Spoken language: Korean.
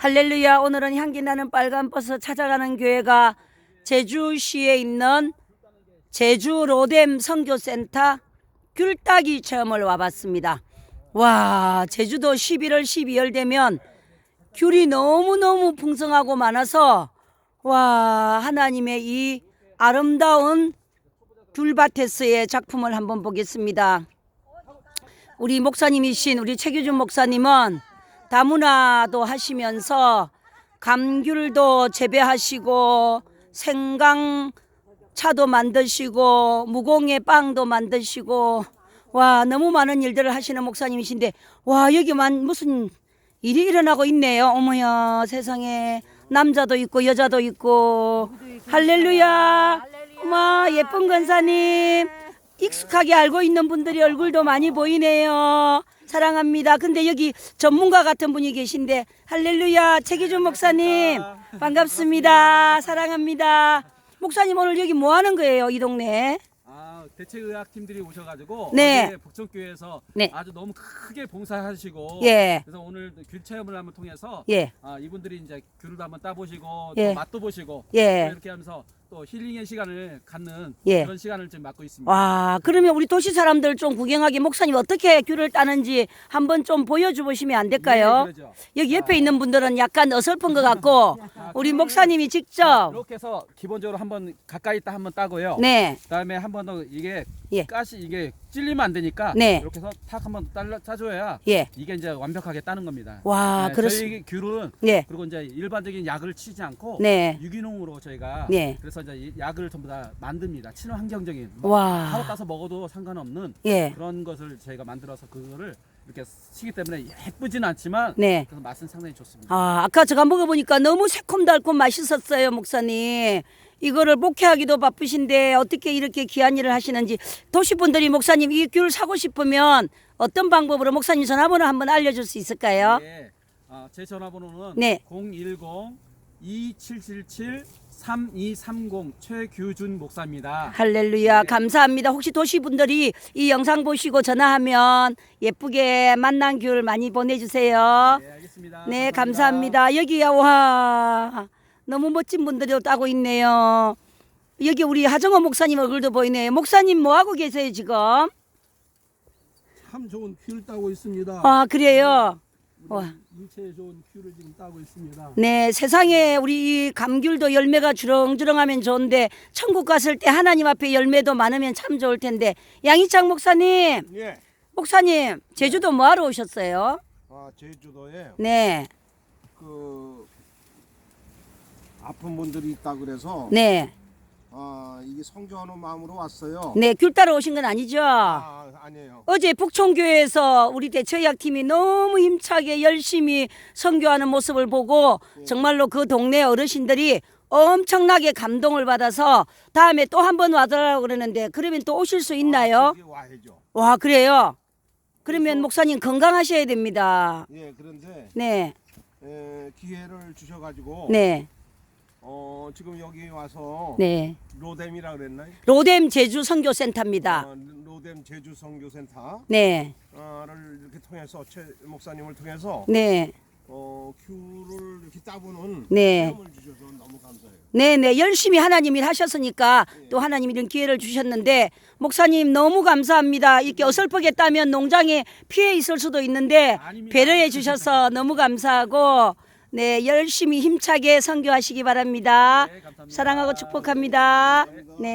할렐루야. 오늘은 향기 나는 빨간 버스 찾아가는 교회가 제주시에 있는 제주 로뎀 선교센터 귤따기 체험을 와봤습니다. 와, 제주도 11월, 12월 되면 귤이 너무너무 풍성하고 많아서 와, 하나님의 이 아름다운 귤밭에서의 작품을 한번 보겠습니다. 우리 목사님이신 우리 최규준 목사님은 다문화도 하시면서 감귤도 재배하시고 생강 차도 만드시고 무공예 빵도 만드시고 와 너무 많은 일들을 하시는 목사님이신데 와 여기만 무슨 일이 일어나고 있네요. 어머야 세상에. 남자도 있고 여자도 있고. 할렐루야. 어머 예쁜 권사님 익숙하게 알고 있는 분들이 얼굴도 많이 보이네요 사랑합니다 근데 여기 전문가 같은 분이 계신데 할렐루야 최기준 목사님 반갑습니다 사랑합니다 목사님 오늘 여기 뭐 하는 거예요 이 동네 아 대체의학 팀들이 오셔가지고 네. 어제 북촌교회에서 네. 아주 너무 크게 봉사하시고 예. 그래서 오늘 귤 체험을 한번 통해서 예. 아 이분들이 이제 귤도 한번 따보시고 예. 또 맛도 보시고 예. 또 이렇게 하면서 또 힐링의 시간을 갖는 예. 그런 시간을 지금 맡고 있습니다. 와, 그러면 우리 도시 사람들 좀 구경하게 목사님 어떻게 귤을 따는지 한번 좀 보여줘 보시면 안 될까요? 네, 그러죠. 여기 옆에 있는 분들은 약간 어설픈 것 같고 우리 목사님이 직접 이렇게 해서 기본적으로 한번 가까이 있다 한번 따고요. 네, 그다음에 한 번 더 이게 예. 가시 이게 찔리면 안 되니까 네. 이렇게 해서 탁 한번 따 따줘야 예. 이게 이제 완벽하게 따는 겁니다. 와, 네, 그렇습니다. 저희 귤은 네, 그리고 이제 일반적인 약을 치지 않고 네. 유기농으로 저희가 네. 그래서 이제 이 약을 전부 다 만듭니다. 친환경적인 와. 바로 따서 먹어도 상관없는 예, 그런 것을 저희가 만들어서 그거를 이렇게 치기 때문에 예쁘진 않지만 네. 그래서 맛은 상당히 좋습니다. 아, 아까 제가 먹어보니까 너무 새콤달콤 맛있었어요, 목사님. 이거를 목회하기도 바쁘신데 어떻게 이렇게 귀한 일을 하시는지 도시분들이 목사님 이 귤 사고 싶으면 어떤 방법으로 목사님 전화번호 한번 알려줄 수 있을까요? 네. 아, 제 전화번호는 네. 010 2777 3230 최규준 목사입니다. 할렐루야 네. 감사합니다. 혹시 도시분들이 이 영상 보시고 전화하면 예쁘게 만난 귤 많이 보내주세요. 네, 알겠습니다. 네 감사합니다. 여기야 와 너무 멋진 분들이 따고 있네요. 여기 우리 하정호 목사님 얼굴도 보이네요. 목사님 뭐 하고 계세요 지금? 참 좋은 귤 따고 있습니다. 아 그래요. 와. 인체에 좋은 귤을 지금 따고 있습니다. 네 세상에 우리 이 감귤도 열매가 주렁주렁하면 좋은데 천국 갔을 때 하나님 앞에 열매도 많으면 참 좋을 텐데 양희창 목사님 예. 목사님 제주도 뭐 하러 오셨어요? 아 제주도에 네, 그 아픈 분들이 있다 그래서 네, 아 이게 성교하는 마음으로 왔어요. 네, 귤 따러 오신 건 아니죠? 아 아니에요. 어제 북촌교회에서 우리 대처의학 팀이 너무 힘차게 열심히 선교하는 모습을 보고 정말로 그 동네 어르신들이 엄청나게 감동을 받아서 다음에 또 한 번 와달라고 그러는데 그러면 또 오실 수 있나요? 아, 거기 와야죠. 와, 그래요? 그러면 목사님 건강하셔야 됩니다. 예 그런데 네, 에, 기회를 주셔가지고 네, 어 지금 여기 와서 네. 로뎀이라 그랬나요? 로뎀 제주 선교센터입니다. 어, 로뎀 제주 성교센터 네, 를 이렇게 통해서 최 목사님을 통해서 네, 어 귤을 이렇게 따보는 네. 체험을 주셔서 너무 감사해요. 네, 네. 열심히 하나님 일 하셨으니까 또 하나님 이런 기회를 주셨는데 목사님 너무 감사합니다. 이렇게 어설프게 따면 농장에 피해 있을 수도 있는데 아닙니다. 배려해 주셔서 너무 감사하고 네, 열심히 힘차게 선교하시기 바랍니다. 네. 사랑하고 축복합니다. 네.